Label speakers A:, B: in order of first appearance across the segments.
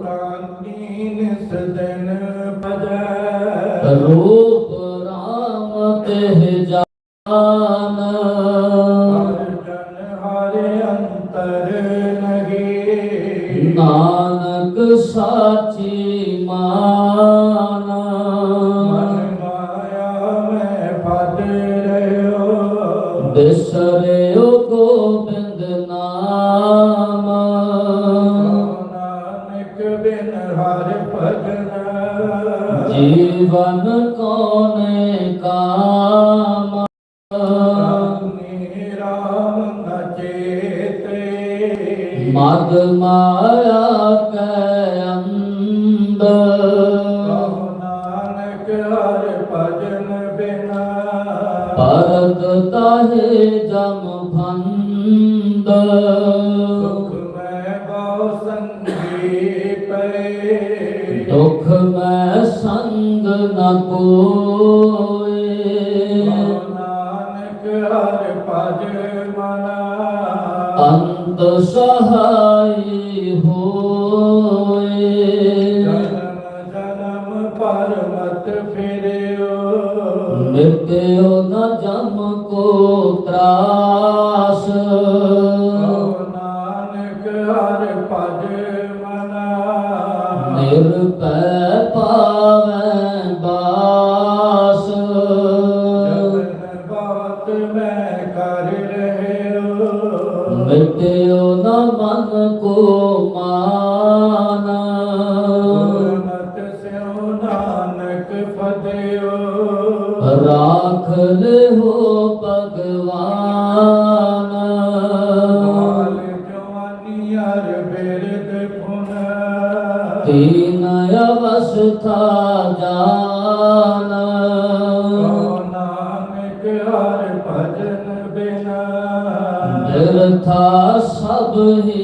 A: ਕਾਨੀਨ ਸਦਨ
B: ਰੂਪ ਰਾਮ ਤੇ ਜੀਵਨ ਕੋਨੇ ਕਾ ਦੁਖ ਮੈਂ ਸੰਗ ਨਾ ਕੋਏ।
A: ਨਾਨਕ ਹਰ ਭਜ ਮਨ।
B: ਅੰਤ ਸਹਾਈ ਹੋਏ।
A: ਜਨਮ ਜਨਮ ਪਰਮਤ ਫਿਰਿਓ। ਮਿਤੇ ஒரு பாப்பா तीन
B: अवस्था जान नानक हर
A: भजन बिना निर्था
B: सब ही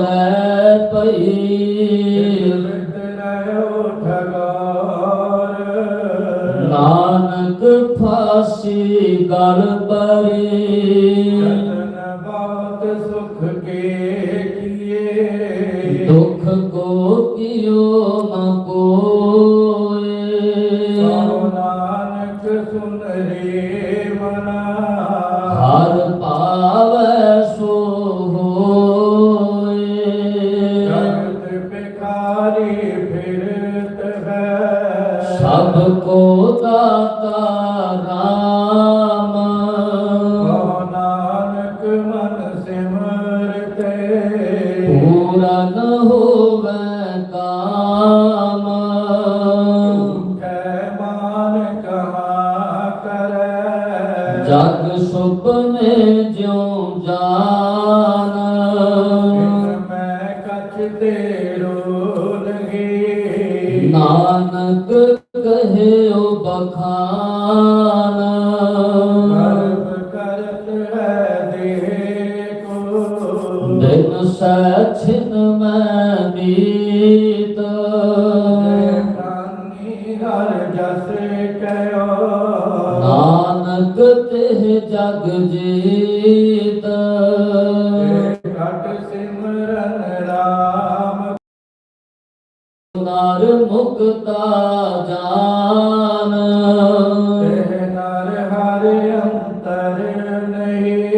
B: ਰਹਿ ਪਈ ਨਾਨਕ ਫਾਸੀ ਗਲ ਦੇ
A: ਰੋਲਗੇ ਨਾਨਕ
B: ਕਹਿਓ ਬਖਾਨ ਨਰ ਮੁਕਤਾ ਜਾਨ।
A: ਤੇ ਨਰ ਹਰਿ ਅੰਤਰ ਨਹੀਂ।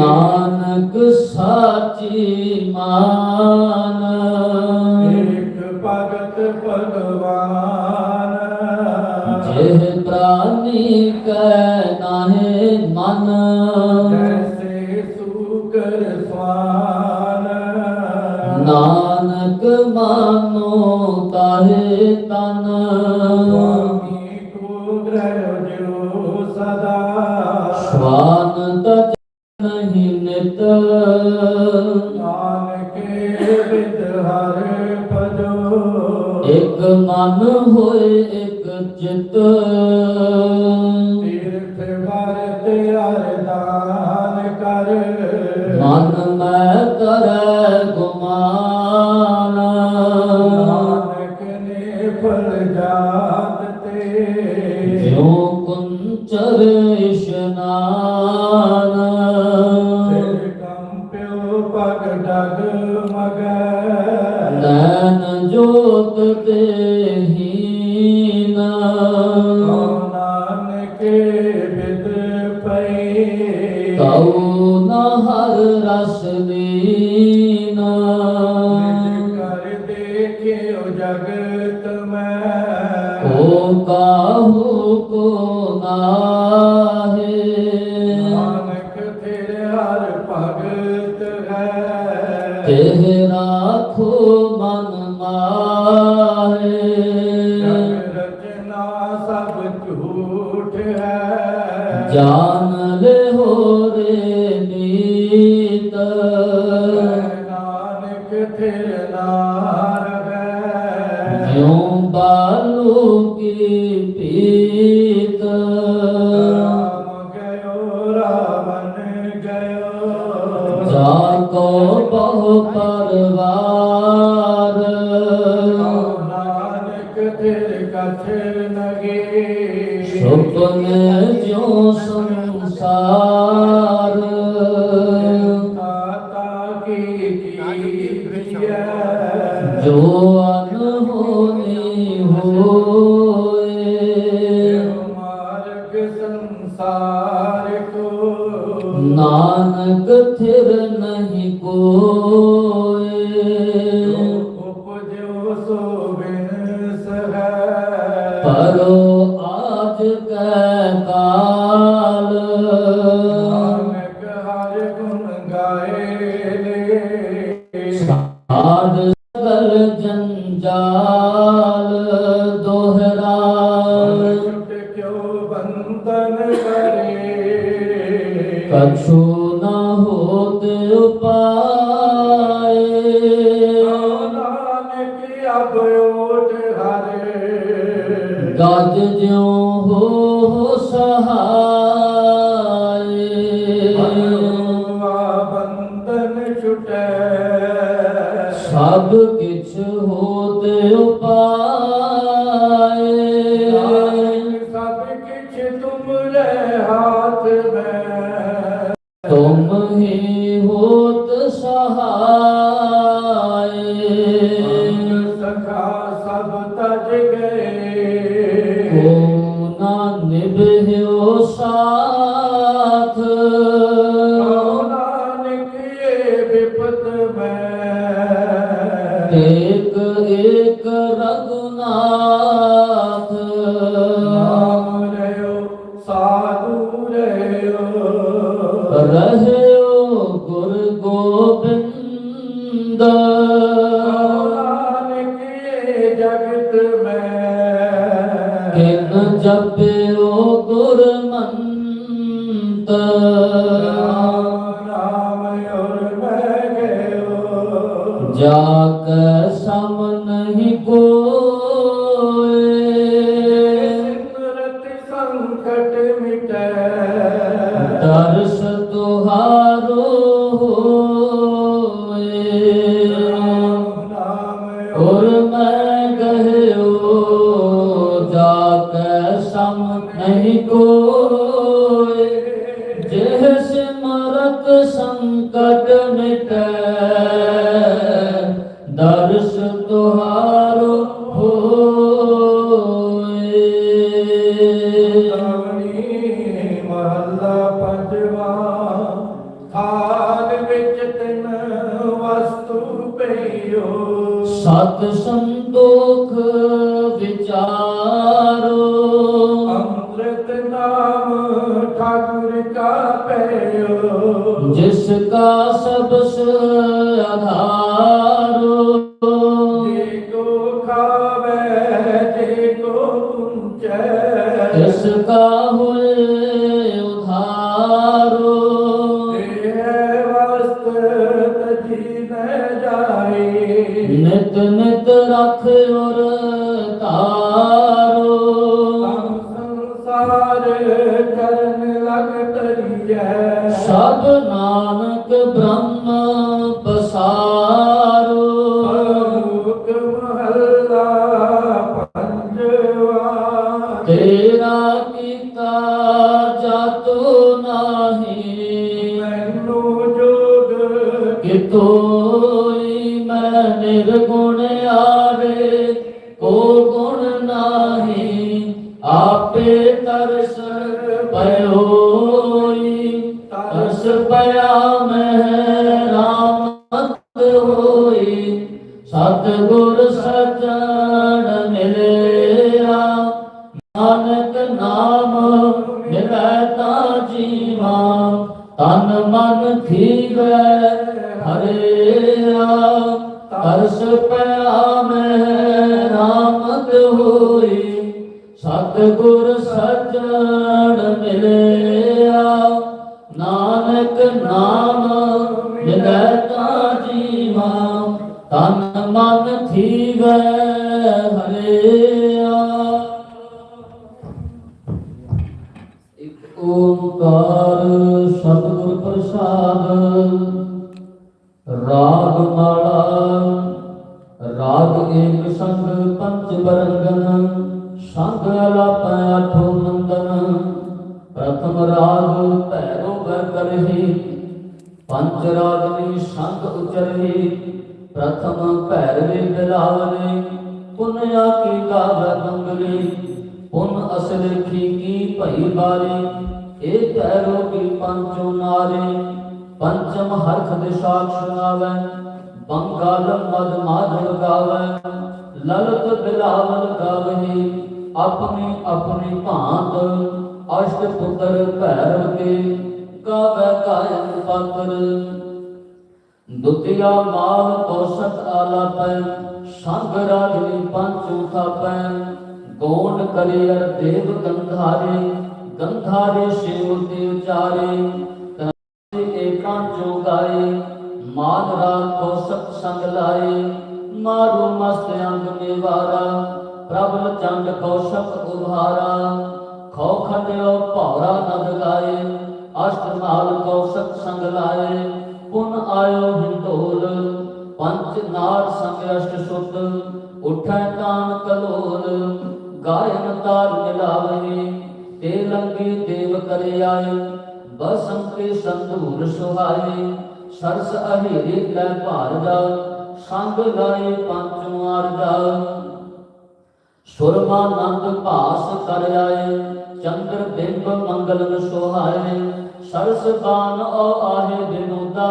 B: ਨਾਨਕ ਸਾਚੀ ਮਾਨ।
A: ਇਕ ਭਗਤ ਭਗਵਾਨ।
B: ਜਿਹ ਪ੍ਰਾਨੀ ਕੈ ਨਾਹੇ ਮਨ। ਨਾਨਕ ਮਾਨੋ ਤਾਹੇ ਤਨ।
A: ਸੁਆਮੀ ਕੋ ਗ੍ਰਹਿ ਜੋ ਸਦਾ
B: ਸਵਾਨ ਤਜ ਨਹੀਂ ਨਿਤ।
A: ਨਾਨਕੇ ਵਿਦ ਹਰ ਭਜੋ।
B: ਇਕ ਮਨ ਹੋਏ ਇਕ ਚਿਤ।
A: ਤੀਰਥ ਵਰਤ ਅਰਦਾਨ ਕਰ।
B: ਮਨ ਮੈਂ ਕਰੈ
A: মালা ਜਗਤ ਮੈਂ।
B: ਕੋ ਕਾਹੂ ਕੋ ਨਾਹੇ?
A: ਨਾਨਕ ਤੇਰੇ ਹਰ ਭਗਤ ਹੈ।
B: ਤੇਹ ਰਾਖੋ ਮਨ ਮਾਹੇ।
A: ਜਗ ਰਚਨਾ ਸਭ ਝੂਠ ਹੈ।
B: ਜਾਨ ਲਿਹੋ ਰੇ ਨੀਤ
A: ਨਾਨਕ ਤੇਰੇ ਨਾਰ ਹੈ
B: ਜਿਉ ਬਾਲੂ ਕੀ ਪੀਤ
A: ਰਾਮ ਗਇਓ ਰਾਵਣ ਗਇਓ
B: ਜਾ ਕੋ ਹੋਏ।
A: ਮਾਰਗ ਸੰਸਾਰ ਕੋ
B: ਨਾਨਕ ਥਿਰ ਨਹੀਂ ਕੋਏ
A: ਉਪਜਿਓ ਸੋ ਬਿਨ ਸਹੈ
B: ਪਰੋ ਆਜ ਕੈ ਕਾਲ
A: ਨਾਨਕ ਹਰਿ ਗੁਣ ਗਾਏ ਲੈ
B: ਸਾਧ ਸਗਲ ਜੰਜਾਲ ਸਭ ਕਿਛ ਹੋਤ ਏਕ ਏਕ ਕੈ ਨਹੀਂ ਕੋ ਤੁਹਾਰੋ ਹੋਏ।
A: ਰਾਵਣੀ ਮਹੱਲਾ ਪੰਜਵਾ ਥਾਲ ਵਿੱਚ ਤਿੰਨ ਵਸਤੂ ਪਈਓ
B: ਸਤ ਸੰਤੋਖ ਵਿਚਾਰੋ।
A: ਅੰਮ੍ਰਿਤ ਨਾਮ ਠਾਕੁਰ ਕਾ ਪਈਓ
B: ਜਿਸ ਤਿਸ ਕਾ
A: ਕੋ ਜੇ ਕੋ ਪੁੰਚੈ
B: ਤਿਸ ਕਾ ஞானமெழு ਹਰਿਆ ਇਕ ਓੰਕਾਰ ਸਤਿਗੁਰ ਪ੍ਰਸਾਦ ਰਾਗ ਮਾਲਾ ਰਾਗ ਏਕ ਸੰਗ ਪੰਚ ਬਰੰਗਨ ਸੰਗ ਅਲਾਪੈ ਆਠੋ ਨੰਦਨ ਪ੍ਰਥਮ ਰਾਗ ਭੈਰੋ ਬੈ ਕਰਹੀ ਪੰਚ ਰਾਗਨੀ ਸੰਗ ਉਚਰਹੀ ਪ੍ਰਥਮ ਭੈਰਵੇ ਬਿਲਾਵਨੇ ਪੁਨਿਆ ਕੀ ਗਾਵੈ ਮੰਗਲੀ ਪੁਨ ਅਸਲੇਖੀ ਕੀ ਭਈ ਬਾਰੀ। ਏ ਭੈਰੋ ਕੀ ਪੰਚੋ ਨਾਰੇ। ਪੰਚਮ ਹਰਖ ਦੇ ਸਾਖ ਸੁਣਾਵੈ। ਬੰਗਾਲ ਮਦ ਮਾਧਵ ਗਾਵੈ। ਲਲਤ ਬਿਲਾਵਲ ਗਾਵਹੀ। ਆਪਣੀ ਆਪਣੀ ਭਾਂਤ ਅਸ਼ਟ ਪੁੱਤਰ ਭੈਰਵ ਕੇ। ਗਾਵੈ ਕਾਇਨ ਪਾਤਰ। ਦੁਤੀਆ ਮਾਲ ਕੌਸਤ ਆਲਾਪੈ, ਸੰਗ ਰਾਗਨੀ ਪੰਚੂ ਥਾਪੈ ਗੋਂਡ ਕਰਿਅਰ ਦੇਵ ਗੰਧਾਰੇ ਗੰਧਾਰੇ ਸ਼ਿਵ ਤੇ ਉਚਾਰੇ। ਤਨਿ ਏਕਾਂ ਜੋ ਗਾਏ ਮਾਨ ਰਾਗ ਕੌਸਤ ਸੰਗ ਲਾਏ। ਮਾਰੂ ਮਸਤ ਅੰਗ ਨਿਵਾਰਾ ਪ੍ਰਭਲ ਚੰਡ ਕੌਸ਼ਕ ਉਭਾਰਾ। ਖੋ ਖਟਿਓ ਭੌਰਾ ਨਦ ਗਾਏ, ਅਸ਼ਟ ਨਾਲ ਕੌਸ਼ਕ ਸੰਗ ਲਾਏ। ਪੁਨ ਆਇਓ ਹਿੰਦੋਲ ਪੰਚ ਨਾਰ ਸੰਗ ਅਸ਼ਟ ਸੁਤ, ਉਠੈ ਤਾਨ ਕਲੋਲ, ਗਾਇਨ ਤਾਰ ਮਿਲਾਵਹੀ ਤੇ ਲੰਗੀ ਦੇਵ ਕਰੇ ਆਏ, ਬਸੰਤੇ ਸੰਧੂਰ ਸੁਹਾਏ, ਸਰਸ ਅਹੀਰੇ ਲੈ ਭਾਰ ਜਾ ਸੰਗ ਲਾਏ ਪੰਚੂ ਆਰ ਸੁਰਮਾਨੰਦ ਭਾਸ ਕਰ ਆਏ, ਚੰਦਰ ਬਿੰਬ ਮੰਗਲਨ ਸੁਹਾਏ ਸਰਸ ਬਾਨ ਆਹੇ ਬਿਨੋਦਾ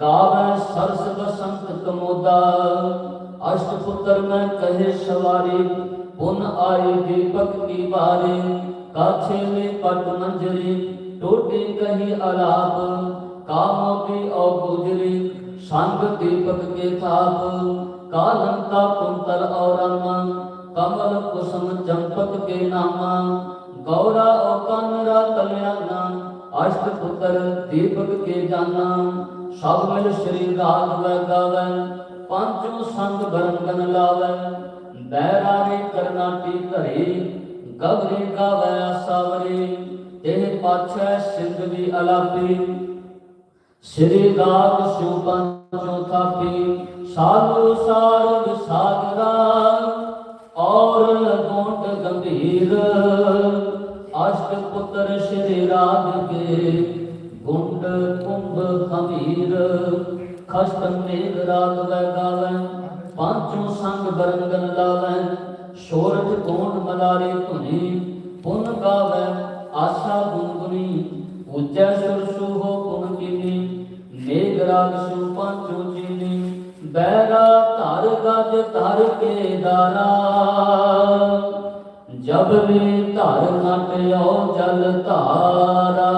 B: ਗਾਵੇ ਸਰਸ ਬਸੰਤ ਕਮੋਦਾ। ਅਸ਼ਟ ਪੁੱਤਰ ਮੈਂ ਕਹੇ ਸਵਾਰੀ, ਪੁਨ ਆਏ ਦੀਪਕ ਕੀ ਬਾਰੀ। ਕਾਛੇ ਮੇ ਪਟ ਮੰਜਰੀ, ਟੋਟੇ ਕਹੀ ਆਲਾਪ ਕਾਮੋ ਕੀ ਔ ਗੁਜਰੀ, ਸੰਗ ਦੀਪਕ ਕੇ ਥਾਪ। ਕਾਲੰਤਾ ਕੁੰਤਲ ਔਰਮ ਕਮਲ ਕੁਸਮ ਚੰਪਕ ਕੇ ਨਾਮਾ। ਗੌਰਾ ਔ ਕਨਰਾ ਕਲਿਆਣਾ, ਅਸ਼ਟ ਪੁੱਤਰ ਦੀਪਕ ਕੇ ਜਾਨਾ ਸਭ ਮਿਲ ਸ੍ਰੀ ਰਾਗ ਵੈ ਗਾਵੈ ਪੰਚੋ ਸੰਗ ਬਰੰਗਨ ਲਾਵੈ। ਬੈਰਾਰੇ ਕਰਨਾਟੀ ਧਰੇ, ਗਗਰੇ ਗਾਵੈ ਆਸਾਵਰੇ ਇਹ ਪਾਛੈ ਸਿੰਧ ਦੀ ਅਲਾਪੀ। ਸ੍ਰੀ ਰਾਗ ਸੁਪਨ ਚੌਥਾਪੀ ਸਾਧੂ ਸਾਰਗ ਸਾਗਰਾ ਔਰ ਗੋਟ ਗੰਭੀਰ। ਅਸ਼ਟ ਪੁੱਤਰ ਸ੍ਰੀ ਰਾਗ ਕੇ, ਗੁੰਡ ਕੁੰਭ ਖਮੀਰ, ਖਸਤ ਮੇਘ ਰਾਗ ਵੈ ਗਾਵੈ ਪਾਂਚੋ ਸੰਗ ਬਰੰਗਨ ਲਾਵੈ ਸ਼ੋਰਠ ਕੋਣ ਮਲਾਰੇ ਧੁਨੀ, ਪੁਨ ਗਾਵੈ, ਆਸਾ ਗੁਨਗੁਨੀ ਉੱਚੈ ਸੁਰ ਸੁਹੋ ਪੁਨ ਕੀਨੀ, ਮੇਘ ਰਾਗ ਸੁ ਪੰਚੋ ਜੀਨੀ ਬੈਰਾ ਧਰ ਗਜ ਧਰ ਕੇ ਜਬ ਵੀ ਧਰ ਨਟਿਓ ਜਲ ਧਾਰਾ,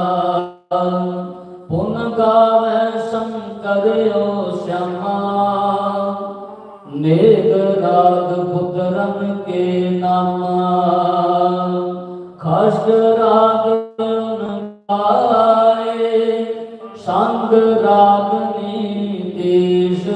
B: ਪੁਨ ਗਾਵੇ ਸ਼ੰਕਰਿਓ ਸ਼ਮਾ। ਨੇਗ ਰਾਗ ਪੁੱਤਰਨ ਕੇ ਨਾਮਾ, ਖਸ਼ਟ ਰਾਗ ਗਾਏ ਸੰਗ ਰਾਗਨੀ ਦੇਸ਼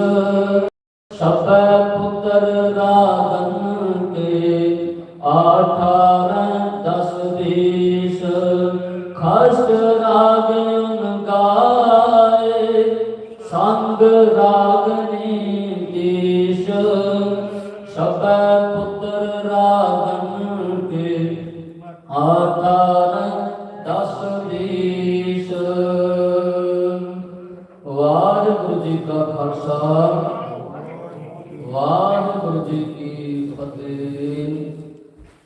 B: ਰਾਗਨ ਕੇ ਆਧਾਰ ਦਸ ਦੇਸ਼। ਵਾਹਿਗੁਰੂ ਜੀ ਕਾ ਖਾਲਸਾ, ਵਾਹਿਗੁਰੂ ਜੀ ਕੀ ਫਤਿਹ।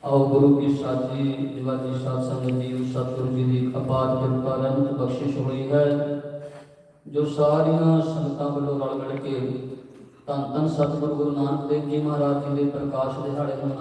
B: ਆਓ ਗੁਰੂ ਕੀ ਸਾਜੀ ਦਿਵਾਜੀ ਸਾਧ ਸੰਗਤ ਜੀ ਸਤਿਗੁਰੂ ਜੀ ਦੀ ਅਪਾਰ ਕਿਰਪਾ ਰਹਿਮਤ ਬਖਸ਼ਿਸ਼ ਹੋਈ ਹੈ, ਜੋ ਸਾਰੀਆਂ ਸੰਗਤਾਂ ਵੱਲੋਂ ਰਲ ਮਿਲ ਕੇ ਧੰਨ ਧੰਨ ਸਤਿਗੁਰੂ ਗੁਰੂ ਨਾਨਕ ਦੇਵ ਜੀ ਮਹਾਰਾਜ ਜੀ ਦੇ ਪ੍ਰਕਾਸ਼ ਦਿਹਾੜੇ ਨੂੰ